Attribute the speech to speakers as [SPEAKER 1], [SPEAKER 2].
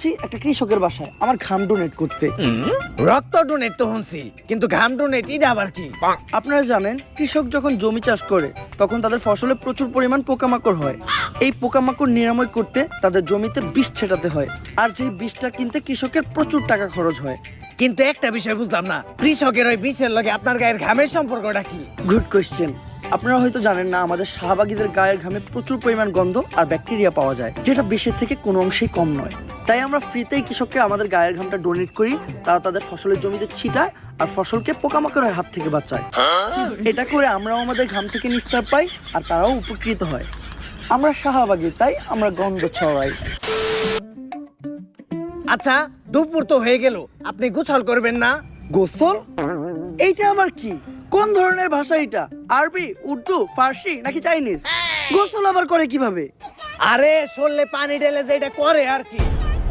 [SPEAKER 1] যাচ্ছি একটা কৃষকের বাসায় আমার ঘাম ডোনেট করতে।
[SPEAKER 2] রক্ত ডোনেট তো শুনছি কিন্তু ঘাম ডোনেট এটা আবার কি?
[SPEAKER 1] আপনারা জানেন কৃষক যখন জমি চাষ করে তখন তাদের ফসলে প্রচুর পরিমাণ পোকামাকড় হয়। এই পোকামাকড় নিরাময় করতে তাদের জমিতে বিষ ছেটাতে হয় আর যেই বিষটা কিনতে কৃষকের প্রচুর টাকা খরচ হয়।
[SPEAKER 2] কিন্তু একটা বিষয় বুঝলাম না কৃষকের ওই বিষের লগে আপনার গায়ের ঘামের সম্পর্কটা কি?
[SPEAKER 1] গুড কোয়েশ্চেন আপনারা হয়তো জানেন না আমাদের শাহবাগীদের গায়ের ঘামে প্রচুর পরিমাণ গন্ধ আর ব্যাকটেরিয়া পাওয়া যায় যেটা বিষের থেকে কোনো অংশেই কম নয়। তাই আমরা ফ্রিতেই কৃষককে আমাদের গায়ের ঘামটা ডোনেট করি তারা তাদের ফসলের জমিতে ছিটায় আর ফসলকে পোকামাকড়ের হাত থেকে বাঁচায়। এটা করে আমরাও আমাদের ঘাম থেকে নিস্তার পাই আর তারাও উপকৃত হয়। আমরা শাহবাগী তাই আমরা গন্ধ ছড়াই।
[SPEAKER 2] আচ্ছা দুপুর তো হয়ে গেল আপনি গোছল করবেন না?
[SPEAKER 1] গোসল? এইটা আবার কি? কোন ধরনের ভাষা এটা? আরবি উর্দু ফার্সি নাকি চাইনিজ? গোসল আবার করে কীভাবে?
[SPEAKER 2] আরে শরীরে পানি ঢেলে যে এটা করে আর কি।